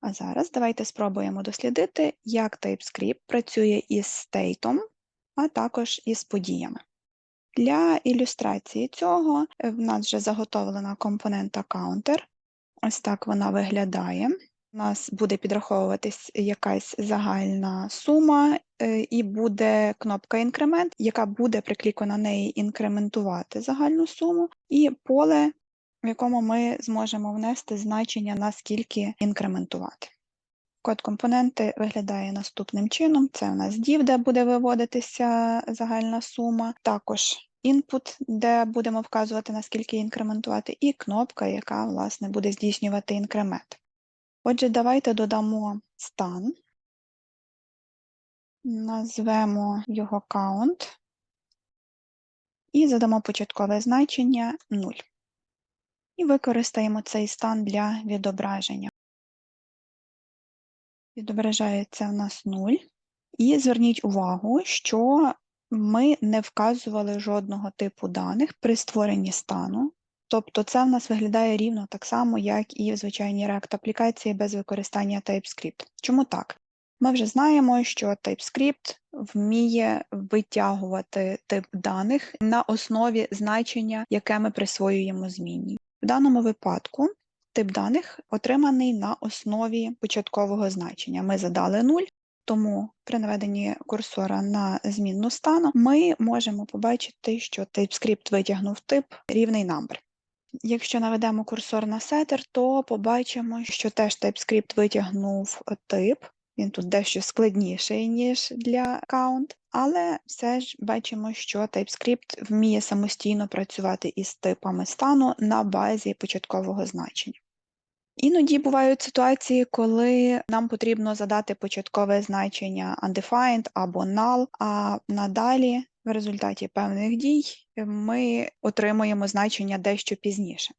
А зараз давайте спробуємо дослідити, як TypeScript працює із стейтом, а також із подіями. Для ілюстрації цього е, в нас вже заготовлена компонента counter. Ось так вона виглядає. У нас буде підраховуватись якась загальна сума, е, і буде кнопка інкремент, яка буде при кліку на неї інкрементувати загальну суму, і поле, в якому ми зможемо внести значення, наскільки інкрементувати. Код компоненти виглядає наступним чином: це у нас div, де буде виводитися загальна сума, також input, де будемо вказувати, наскільки інкрементувати, і кнопка, яка власне буде здійснювати інкремент. Отже, давайте додамо стан, назвемо його count і задамо початкове значення 0. І використаємо цей стан для відображення. Відображається у нас 0. І зверніть увагу, що ми не вказували жодного типу даних при створенні стану. Тобто це в нас виглядає рівно так само, як і в звичайній React-аплікації без використання TypeScript. Чому так? Ми вже знаємо, що TypeScript вміє витягувати тип даних на основі значення, яке ми присвоюємо змінній. В даному випадку тип даних отриманий на основі початкового значення. Ми задали 0, тому при наведенні курсора на змінну стану ми можемо побачити, що TypeScript витягнув тип рівний number. Якщо наведемо курсор на setter, то побачимо, що теж TypeScript витягнув тип. Він тут дещо складніший, ніж для count, але все ж бачимо, що TypeScript вміє самостійно працювати із типами стану на базі початкового значення. Іноді бувають ситуації, коли нам потрібно задати початкове значення undefined або null, а надалі в результаті певних дій ми отримуємо значення дещо пізніше.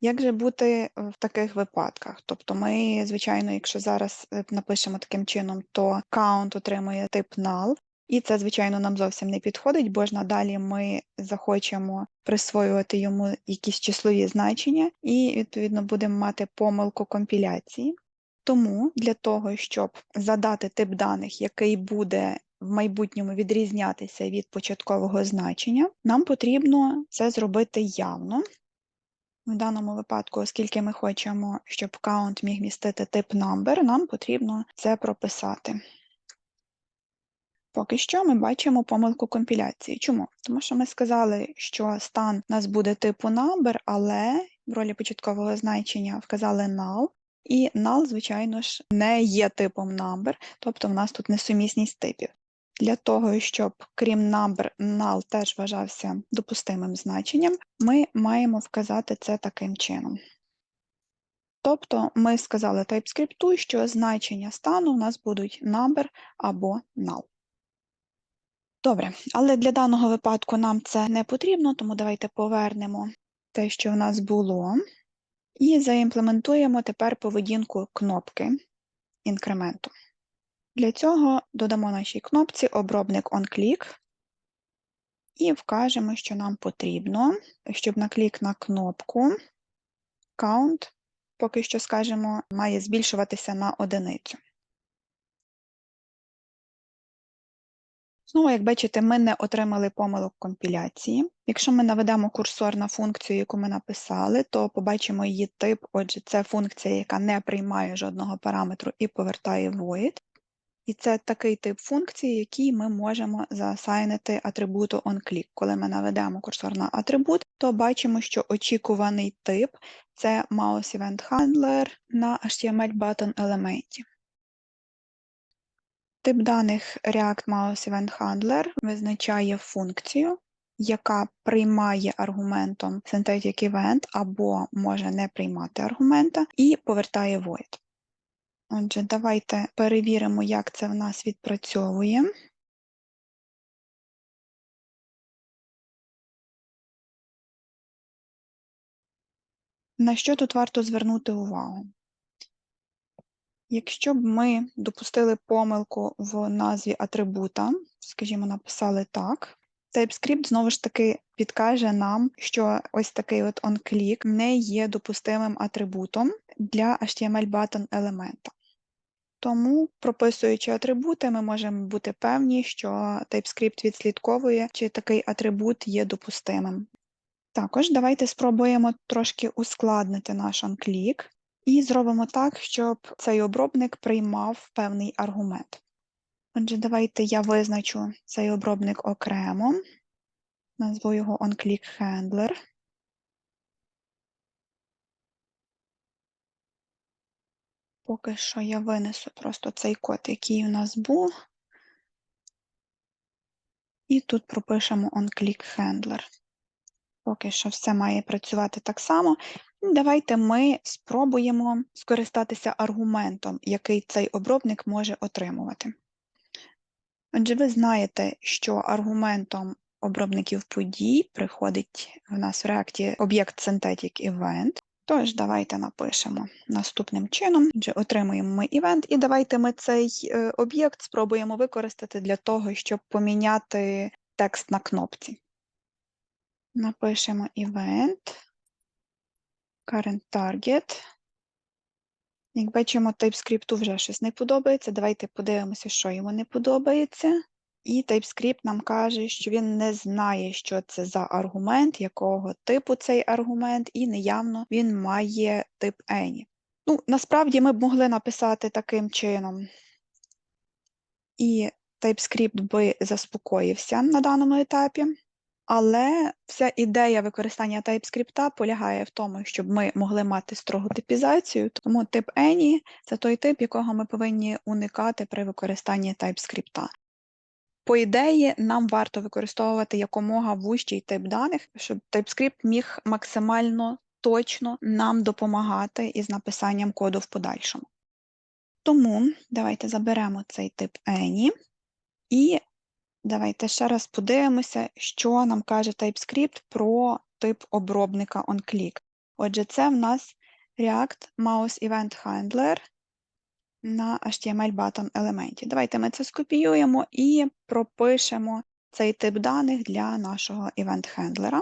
Як же бути в таких випадках? Тобто ми, звичайно, якщо зараз е, напишемо таким чином, то count отримує тип null, і це, звичайно, нам зовсім не підходить, бо ж надалі ми захочемо присвоювати йому якісь числові значення, і, відповідно, будемо мати помилку компіляції. Тому для того, щоб задати тип даних, який буде в майбутньому відрізнятися від початкового значення, нам потрібно це зробити явно. В даному випадку, оскільки ми хочемо, щоб count міг містити тип number, нам потрібно це прописати. Поки що ми бачимо помилку компіляції. Чому? Тому що ми сказали, що стан у нас буде типу number, але в ролі початкового значення вказали null, і null, звичайно ж, не є типом number, тобто в нас тут несумісність типів. Для того, щоб крім number, null теж вважався допустимим значенням, ми маємо вказати це таким чином. Тобто ми сказали TypeScript, що значення стану у нас будуть number або null. Добре, але для даного випадку нам це не потрібно, тому давайте повернемо те, що в нас було, і заімплементуємо тепер поведінку кнопки інкременту. Для цього додамо нашій кнопці обробник onClick і вкажемо, що нам потрібно, щоб на клік на кнопку count, поки що скажемо, має збільшуватися на одиницю. Знову, як бачите, ми не отримали помилок компіляції. Якщо ми наведемо курсор на функцію, яку ми написали, то побачимо її тип. Отже, це функція, яка не приймає жодного параметру і повертає void. І це такий тип функції, який ми можемо заасайнити атрибуту onClick. Коли ми наведемо курсор на атрибут, то бачимо, що очікуваний тип це mouse event handler на HTML button елементі. Тип даних React Mouse Event Handler визначає функцію, яка приймає аргументом Synthetic Event або може не приймати аргумента, і повертає void. Отже, давайте перевіримо, як це в нас відпрацьовує. На що тут варто звернути увагу? Якщо б ми допустили помилку в назві атрибута, скажімо, написали так, TypeScript знову ж таки підкаже нам, що ось такий от onClick не є допустимим атрибутом для HTML button елемента. Тому, прописуючи атрибути, ми можемо бути певні, що TypeScript відслідковує, чи такий атрибут є допустимим. Також давайте спробуємо трошки ускладнити наш onClick і зробимо так, щоб цей обробник приймав певний аргумент. Отже, давайте я визначу цей обробник окремо, назву його onClickHandler. Поки що я винесу просто цей код, який у нас був. І тут пропишемо onClickHandler. Поки що все має працювати так само. Давайте ми спробуємо скористатися аргументом, який цей обробник може отримувати. Отже, ви знаєте, що аргументом обробників подій приходить в нас в реакті об'єкт Synthetic Event. Тож, давайте напишемо наступним чином. Отже, отримуємо ми івент, і давайте ми цей е, об'єкт спробуємо використати для того, щоб поміняти текст на кнопці. Напишемо event, current target. Як бачимо, TypeScript вже щось не подобається. Давайте подивимося, що йому не подобається. І TypeScript нам каже, що він не знає, що це за аргумент, якого типу цей аргумент, і неявно він має тип any. Ну, насправді ми б могли написати таким чином. І TypeScript би заспокоївся на даному етапі. Але вся ідея використання TypeScript полягає в тому, щоб ми могли мати строгу типізацію, тому тип any – це той тип, якого ми повинні уникати при використанні TypeScript. По ідеї, нам варто використовувати якомога вужчий тип даних, щоб TypeScript міг максимально точно нам допомагати із написанням коду в подальшому. Тому давайте заберемо цей тип any і давайте ще раз подивимося, що нам каже TypeScript про тип обробника onClick. Отже, це в нас React Mouse Event Handler на HTML button елементі. Давайте ми це скопіюємо і пропишемо цей тип даних для нашого event-хендлера.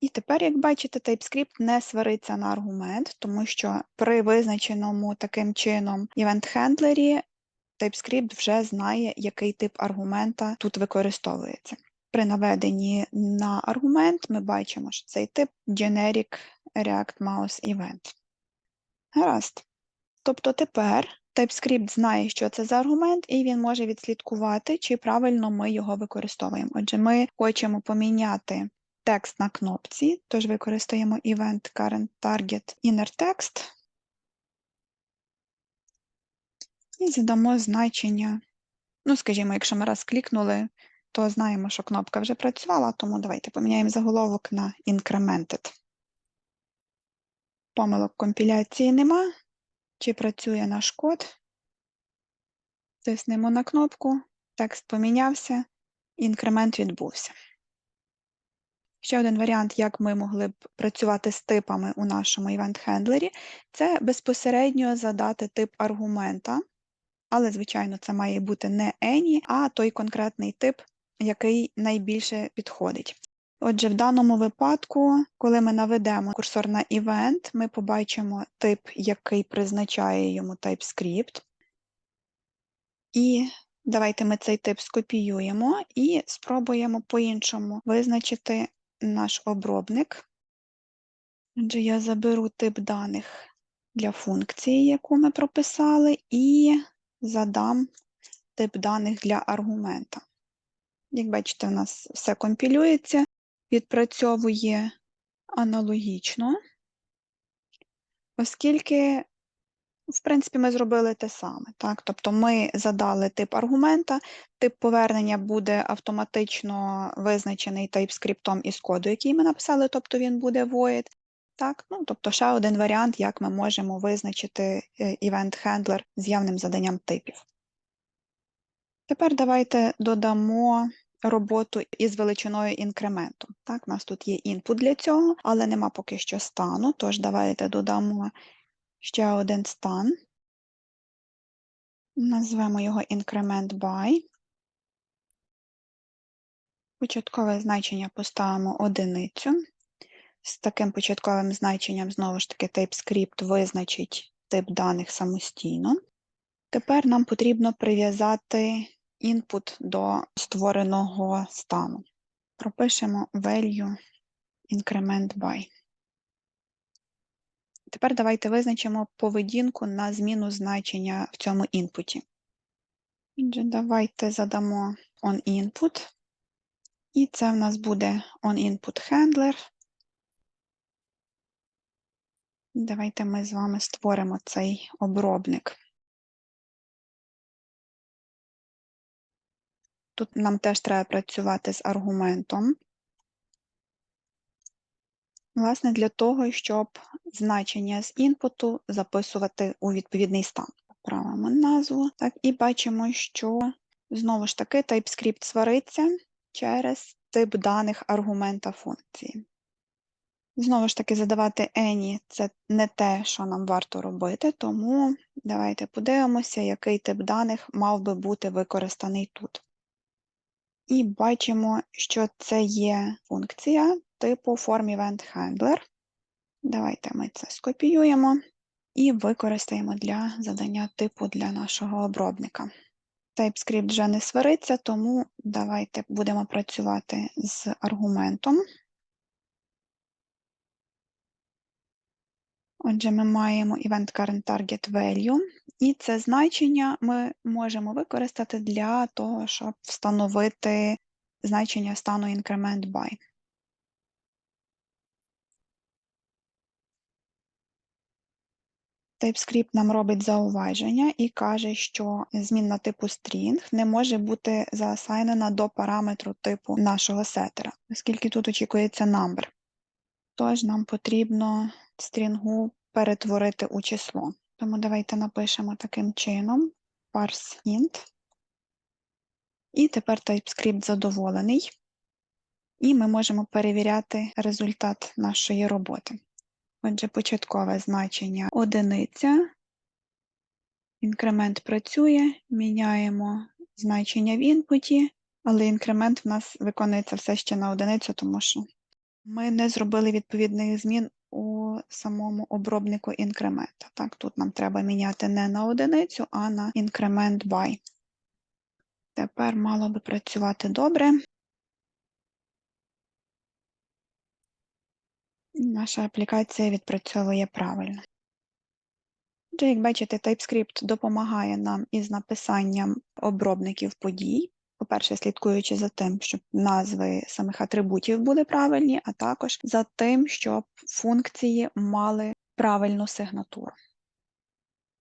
І тепер, як бачите, TypeScript не свариться на аргумент, тому що при визначеному таким чином event-хендлері TypeScript вже знає, який тип аргумента тут використовується. При наведенні на аргумент ми бачимо, що цей тип Generic React Mouse Event. Гаразд. Тобто тепер TypeScript знає, що це за аргумент, і він може відслідкувати, чи правильно ми його використовуємо. Отже, ми хочемо поміняти текст на кнопці, тож використаємо event current target inner text і задамо значення. Ну, скажімо, якщо ми раз клікнули, то знаємо, що кнопка вже працювала, тому давайте поміняємо заголовок на incremented. Помилок компіляції нема. Чи працює наш код? Тиснемо на кнопку, текст помінявся, інкремент відбувся. Ще один варіант, як ми могли б працювати з типами у нашому event-хендлері, це безпосередньо задати тип аргумента, але, звичайно, це має бути не any, а той конкретний тип, який найбільше підходить. Отже, в даному випадку, коли ми наведемо курсор на event, ми побачимо тип, який призначає йому TypeScript. І давайте ми цей тип скопіюємо і спробуємо по-іншому визначити наш обробник. Отже, я заберу тип даних для функції, яку ми прописали, і задам тип даних для аргумента. Як бачите, у нас все компілюється відпрацьовує аналогічно, оскільки, в принципі, ми зробили те саме. Так? Тобто ми задали тип аргумента, тип повернення буде автоматично визначений TypeScript із коду, який ми написали, тобто він буде void. Так? Ну, Тобто ще один варіант, як ми можемо визначити е, event-handler з явним заданням типів. Тепер давайте додамо роботу із величиною інкременту. Так, У нас тут є інпут для цього, але нема поки що стану, тож давайте додамо ще один стан. Назвемо його increment by. Початкове значення поставимо одиницю. З таким початковим значенням, знову ж таки, TypeScript визначить тип даних самостійно. Тепер нам потрібно прив'язати інпут до створеного стану. Пропишемо value increment by. Тепер давайте визначимо поведінку на зміну значення в цьому інпуті. Отже, давайте задамо onInput. І це в нас буде onInput handler. Давайте ми з вами створимо цей обробник. Тут нам теж треба працювати з аргументом. Власне, для того, щоб значення з інпуту записувати у відповідний стан. Правимо назву. Так, і бачимо, що знову ж таки TypeScript свариться через тип даних аргумента функції. Знову ж таки, задавати any – це не те, що нам варто робити, тому давайте подивимося, який тип даних мав би бути використаний тут. І бачимо, що це є функція типу FormEventHandler. Давайте ми це скопіюємо і використаємо для задання типу для нашого обробника. TypeScript вже не свариться, тому давайте будемо працювати з аргументом. Отже, ми маємо event current target value, і це значення ми можемо використати для того, щоб встановити значення стану increment by. TypeScript нам робить зауваження і каже, що змінна типу string не може бути заасайнена до параметру типу нашого сетера, оскільки тут очікується number. Тож нам потрібно стрінгу перетворити у число. Тому давайте напишемо таким чином parse int. І тепер TypeScript задоволений. І ми можемо перевіряти результат нашої роботи. Отже, початкове значення одиниця. Інкремент працює, міняємо значення в інпуті, але інкремент в нас виконується все ще на одиницю, тому що ми не зробили відповідних змін самому обробнику інкремента. Так, тут нам треба міняти не на одиницю, а на інкремент by. Тепер мало би працювати добре. Наша аплікація відпрацьовує правильно. Як бачите, TypeScript допомагає нам із написанням обробників подій. По-перше, слідкуючи за тим, щоб назви самих атрибутів були правильні, а також за тим, щоб функції мали правильну сигнатуру.